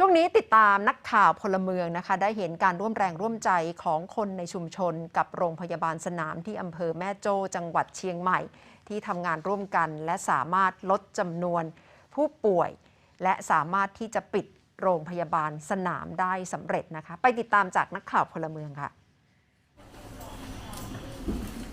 ช่วงนี้ติดตามนักข่าวพลเมืองนะคะ ได้เห็นการร่วมแรงร่วมใจของคนในชุมชนกับโรงพยาบาลสนามที่อำเภอแม่โจ้จังหวัดเชียงใหม่ ที่ทำงานร่วมกันและสามารถลดจำนวนผู้ป่วย และสามารถที่จะปิดโรงพยาบาลสนามได้สำเร็จนะคะ ไปติดตามจากนักข่าวพลเมืองค่ะ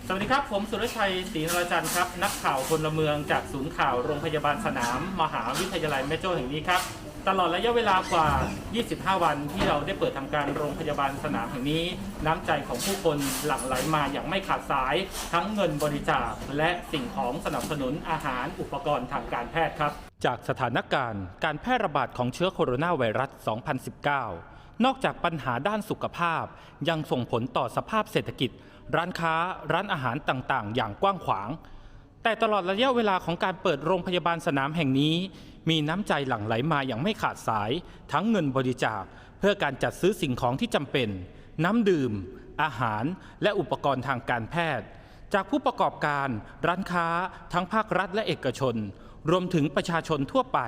สวัสดีครับ ผมสุรชัยศรีนรจันทร์ครับ นักข่าวพลเมืองจากศูนย์ข่าวโรงพยาบาลสนาม มหาวิทยาลัยแม่โจ้แห่งนี้ครับ ตลอดระยะเวลากว่า 25 วันที่เราได้เปิดทำการโรงพยาบาลสนามแห่งนี้ น้ำใจของผู้คนหลั่งไหลมาอย่างไม่ขาดสาย ทั้งเงินบริจาคและสิ่งของสนับสนุนอาหารอุปกรณ์ทางการแพทย์ครับ จากสถานการณ์ การแพร่ระบาดของเชื้อโคโรนาไวรัส 2019 นอกจากปัญหาด้านสุขภาพ ยังส่งผลต่อสภาพเศรษฐกิจ ร้านค้า ร้านอาหารต่างๆ อย่างกว้างขวาง แต่ตลอดระยะเวลาของการเปิดโรงพยาบาลสนามแห่งนี้ มีน้ำใจหลั่งไหลมาอย่างไม่ขาดสาย ทั้งเงินบริจาค เพื่อการจัดซื้อสิ่งของที่จำเป็น น้ำดื่ม อาหาร และอุปกรณ์ทางการแพทย์ จากผู้ประกอบการ ร้านค้า ทั้งภาครัฐและเอกชน รวมถึงประชาชนทั่วไป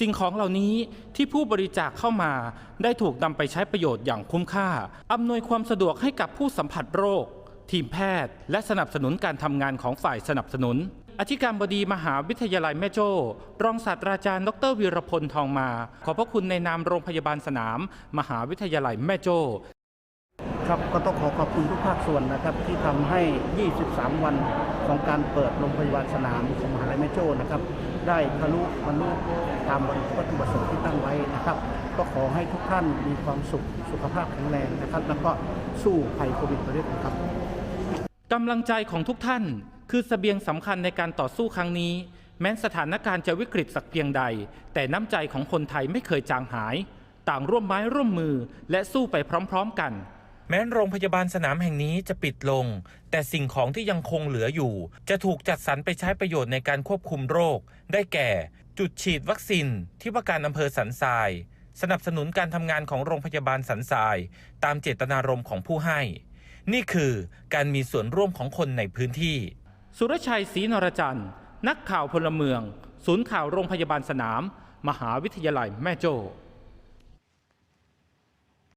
สิ่งของเหล่านี้ที่ผู้บริจาคเข้ามาได้ถูกนำไปใช้ประโยชน์อย่างคุ้มค่า อำนวยความสะดวกให้กับผู้สัมผัสโรค ทีมแพทย์ และสนับสนุนการทำงานของฝ่ายสนับสนุน อธิการบดีมหาวิทยาลัยแม่โจ้ รองศาสตราจารย์ ดรวีรพลทองมา ขอบพระคุณในนามโรงพยาบาลสนาม มหาวิทยาลัยแม่โจ้ ครับก็ต้องขอขอบคุณทุกภาคส่วนนะครับ ที่ทำให้ 23 วันของการเปิดโรงพยาบาลสนามของมหาลัยแม่โจ้นะครับ ได้ทะลุบรรลุตามวัตถุประสงค์ที่ตั้งไว้นะครับ ก็ขอให้ทุกท่านมีความสุขสุขภาพแข็งแรงนะครับ แล้วก็สู้ภัยโควิดไปด้วยกันครับกำลังใจของทุกท่าน คือเสบียงสำคัญในการต่อสู้ครั้งนี้ แม้สถานการณ์จะวิกฤตสักเพียงใด แต่น้ำใจของคนไทยไม่เคยจางหาย ต่างร่วมไม้ร่วมมือและสู้ไปพร้อม ๆ กัน แม้โรงพยาบาลสนามแห่งนี้จะปิดลง แต่สิ่งของที่ยังคงเหลืออยู่ จะถูกจัดสรรไปใช้ประโยชน์ในการควบคุมโรค ได้แก่ จุดฉีดวัคซีนที่ว่าการอำเภอสันทราย สนับสนุนการทำงานของโรงพยาบาลสันทราย ตามเจตนารมณ์ของผู้ให้ นี่คือการมีส่วนร่วมของคนในพื้นที่ สุรชัยศรีนรจันทร์นักข่าวพลเมือง ศูนย์ข่าวโรงพยาบาลสนาม มหาวิทยาลัยแม่โจ้